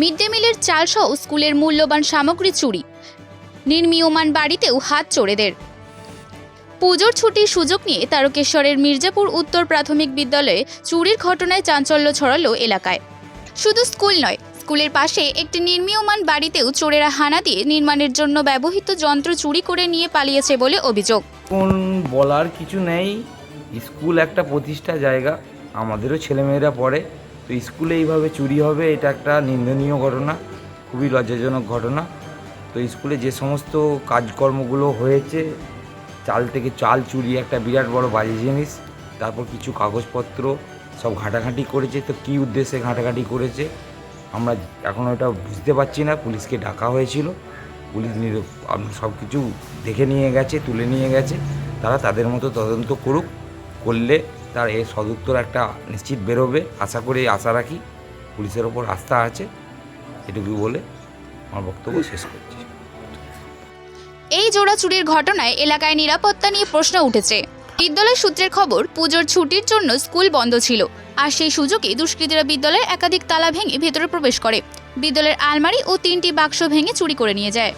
Mid day মিলের চালসহ স্কুলের মূল্যবান সামগ্রী চুরি। নির্মীয়মান বাড়িতেও হাত চোরেদের। পুজোর ছুটির সুযোগ নিয়ে তারকেশ্বরের মির্জাপুর উত্তর প্রাথমিক বিদ্যালয়ে চুরির ঘটনায় চাঞ্চল্য ছড়ালো এলাকায়। শুধু স্কুল নয়, স্কুলের পাশে একটি নির্মীয়মান বাড়িতেও চোরেরা হানা দিয়ে নির্মাণের জন্য ব্যবহৃত যন্ত্র চুরি করে নিয়ে পালিয়েছে বলে অভিযোগ। কোন বলার কিছু নেই, স্কুল একটা প্রতিষ্ঠা জায়গা, আমাদেরও ছেলেমেয়েরা পড়ে। তো স্কুলে এইভাবে চুরি হবে, এটা একটা নিন্দনীয় ঘটনা, খুবই লজ্জাজনক ঘটনা। তো স্কুলে যে সমস্ত কাজকর্মগুলো হয়েছে, চাল থেকে চাল চুরি, একটা বিরাট বড় বাজে জিনিস, তারপর কিছু কাগজপত্র সব ঘাটাঘাঁটি করেছে, তো কী উদ্দেশ্যে ঘাটাঘাঁটি করেছে, আমরা এখন ওটা বুঝতে পারছি না, পুলিশকে ডাকা হয়েছিল, পুলিশ সব কিছু দেখে নিয়ে গেছে, তুলে নিয়ে গেছে, তারা তাদের মতো তদন্ত করুক, করলে তার এর সদুত্তর একটা নিশ্চিত বেরোবে, আশা করে, আশা রাখি, পুলিশের ওপর আস্থা আছে, এটুকু বলে আমার বক্তব্য শেষ করছি। এই জোড়া চুরির ঘটনায় এলাকায় নিরাপত্তা নিয়ে প্রশ্ন উঠেছে। বিদ্যালয় সূত্রের খবর, পুজোর ছুটির জন্য স্কুল বন্ধ ছিল, আর সেই সুযোগে দুষ্কৃতীরা বিদ্যালয়ের একাধিক তালা ভেঙে ভেতরে প্রবেশ করে। বিদ্যালয়ের আলমারি ও তিনটি বাক্স ভেঙে চুরি করে নিয়ে যায়।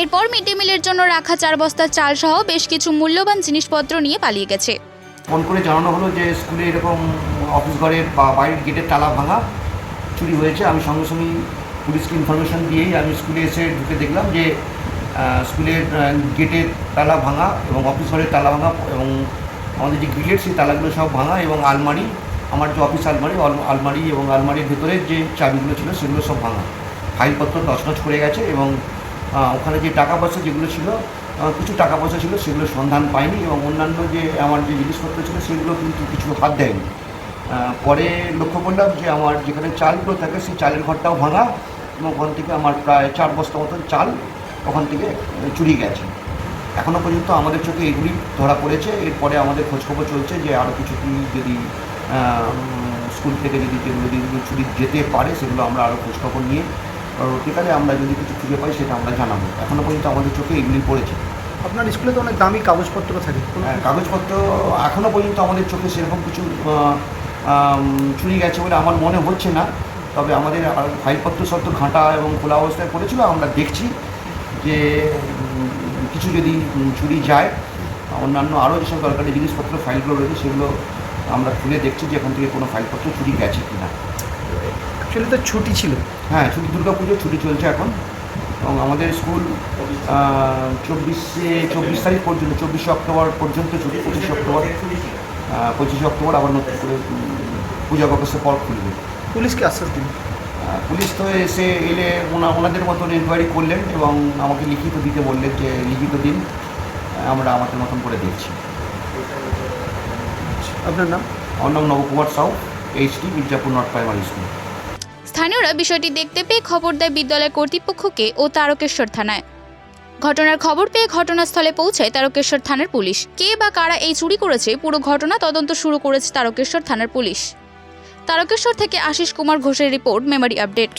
এরপর মিড ডে মিলের জন্য রাখা চার বস্তা চাল সহ বেশ কিছু মূল্যবান জিনিসপত্র নিয়ে পালিয়ে গেছে। ফোন করে জানানো হলো যে স্কুলে এরকম অফিস ঘরের বা বাড়ির গেটের তালা ভাঙা চুরি হয়েছে। আমি সঙ্গে সঙ্গে পুলিশকে ইনফরমেশন দিয়েই আমি স্কুলে এসে ঢুকে দেখলাম যে স্কুলের গেটের তালা ভাঙা এবং অফিস ঘরের তালা ভাঙা এবং আমাদের যে গেট সেই তালাগুলো সব ভাঙা এবং আলমারি, আমার যে অফিস আলমারি আলমারি এবং আলমারির ভেতরে যে চাবিগুলো ছিল সেগুলো সব ভাঙা। ফাইলপত্র তছনছ করে গেছে এবং ওখানে যে টাকা পয়সা যেগুলো ছিল কিছু টাকা পয়সা ছিল, সেগুলো সন্ধান পাইনি এবং অন্যান্য যে আমার যে জিনিসপত্র ছিল, সেগুলো কিন্তু কিছু হাত দেয়নি। পরে লক্ষ্য করলাম যে আমার যেখানে চালগুলো থাকে, সেই চালের ঘরটাও ভাঙা এবং ওখান থেকে আমার প্রায় চার বস্তা মতন চাল ওখান থেকে চুরি গেছে। এখনও পর্যন্ত আমাদের চোখে এগুলি ধরা পড়েছে। এরপরে আমাদের খোঁজখবর চলছে যে আরও কিছু কি যদি স্কুল থেকে যদি যেগুলো যদি চুরি যেতে পারে, সেগুলো আমরা আরও খোঁজখবর নিয়ে পরবর্তীকালে আমরা যদি কিছু খুঁজে পাই সেটা আমরা জানাব। এখনও পর্যন্ত আমাদের চোখে এগুলি পড়েছে। আপনার স্কুলে তো অনেক দামি কাগজপত্র থাকে। হ্যাঁ, কাগজপত্র এখনও পর্যন্ত আমাদের চোখে সেরকম কিছু চুরি গেছে বলে আমার মনে হচ্ছে না। তবে আমাদের আর ফাইলপত্র সত্য ঘাঁটা এবং খোলা অবস্থায় পড়েছিল। আমরা দেখছি যে কিছু যদি চুরি যায় অন্যান্য আরও যেসব দরকারি জিনিসপত্র ফাইলগুলো রয়েছে সেগুলো আমরা খুলে দেখছি যে এখান থেকে কোনো ফাইলপত্র চুরি গেছে কি না অ্যাকচুয়ালি তো ছুটি ছিল। হ্যাঁ ছুটি দুর্গা পুজো ছুটি চলছে এখন। এবং আমাদের স্কুল চব্বিশে চব্বিশ তারিখ পর্যন্ত চব্বিশে অক্টোবর পর্যন্ত ছুটি পঁচিশে অক্টোবর পঁচিশে অক্টোবর আবার নতুন করে পূজা অগস্টের পর খুলবে। পুলিশকে আশ্বাস দিন পুলিশ তো এসে এলে ওনা ওনাদের মতন এনকোয়ারি করলেন এবং আমাকে লিখিত দিতে বললেন যে লিখিত দিন আমরা আমাদের মতন করে দেখছি আপনার নাম? আমার নাম Nabakumar Sau HD Mirzapur north primary school. স্থানীয়রা বিষয়টি দেখতে পেয়ে খবর দেয় বিদ্যালয় কর্তৃপক্ষকে ও তারকেশ্বর থানায়। ঘটনার খবর পেয়ে ঘটনাস্থলে পৌঁছায় তারকেশ্বর থানার পুলিশ। কে বা কারা এই চুরি করেছে পুরো ঘটনা তদন্ত শুরু করেছে তারকেশ্বর থানার পুলিশ। তারকেশ্বর থেকে আশিস কুমার ঘোষের রিপোর্ট, মেমারি আপডেট।